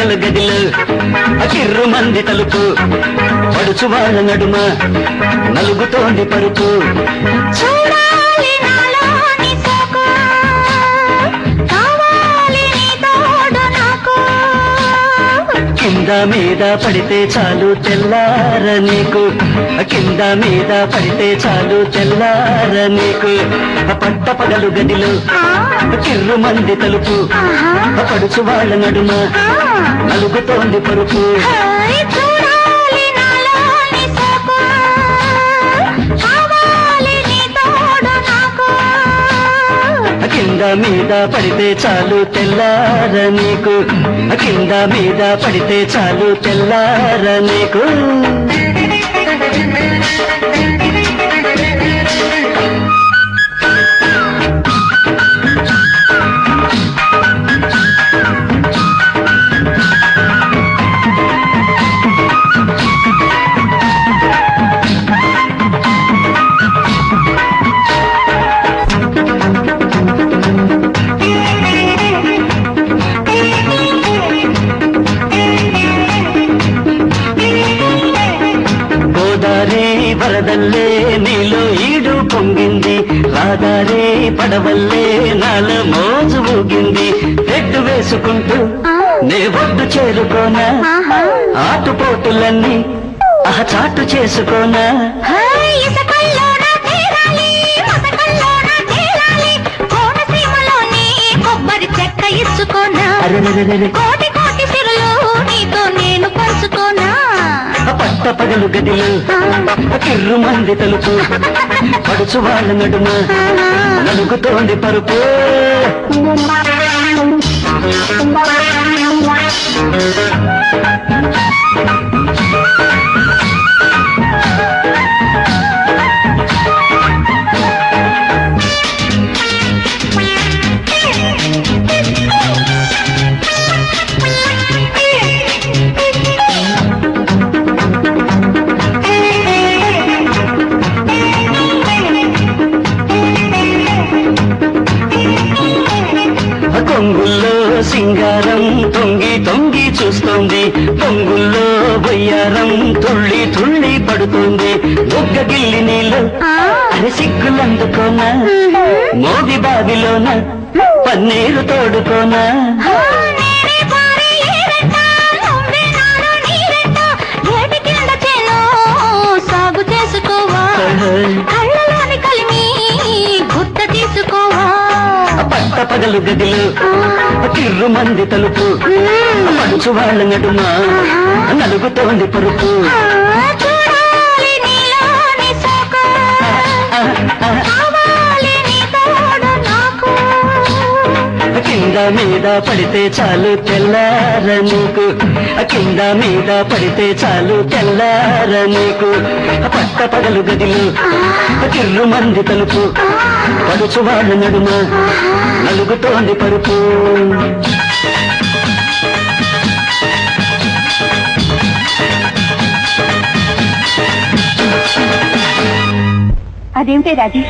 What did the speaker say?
పగలు గదిలో కిర్రు మంది తలుపు. పడుచు వాళ్ళ నడుమ నలుగుతోంది పరుపు. చూడాలి కింద మీద పడితే చాలు తెల్లార నీకు. కింద మీద పడితే చాలు తెల్లార నీకు. పట్ట పగలు గదిలో కిర్రు మంది తలుపు. పడుచు వాళ్ళ నడుమ నలుగుతోంది పరుపు. కింద మీద పడితే చాలు తెల్లార నీకు. కింద మీద పడితే చాలు తెల్లార నీకు. వరదల్లే నీలో ఈడు పొంగింది. రాదారే పడవల్లే నాల మోజు ఊగింది. రెడ్డు వేసుకుంటూ నే ఒడ్డు చేరుకోనా? ఆటుపోటులన్నీ చాటు చేసుకోనా. కోటి కోటి సిరులు నీతో నేను పంచుకోనా? పట్ట పగలు గదిలో కిర్రు మంది తలుపు. పడుచు వాళ్ళ నడుమ నలుగుతోంది పరుపు. కొంగుల్లో చూస్తోంది. పొంగుల్లో బొయ్యారం తుళ్ళి తుళ్ళి పడుతుంది. బొగ్గ గిల్లి నీళ్ళు అరే సిగ్గులందుకోనా? మోగి బావిలోన? పన్నీరు తోడుకోనా? పగలు గదిలో కిర్రు మంది తలుపు. మంచు వాళ్ళ నడుమ నలుగుతోంది పరుపు. కింద మీద పడితే చాలు తెల్లార నీకు. కింద మీద పడితే చాలు తెల్లార నీకు. పట్ట పగలు గదిలు కిర్రు మంది తలుపు. పడుచు వాళ్ళ నడుమ నలుగుతోంది పరుపు. అదేమిటే రాజీ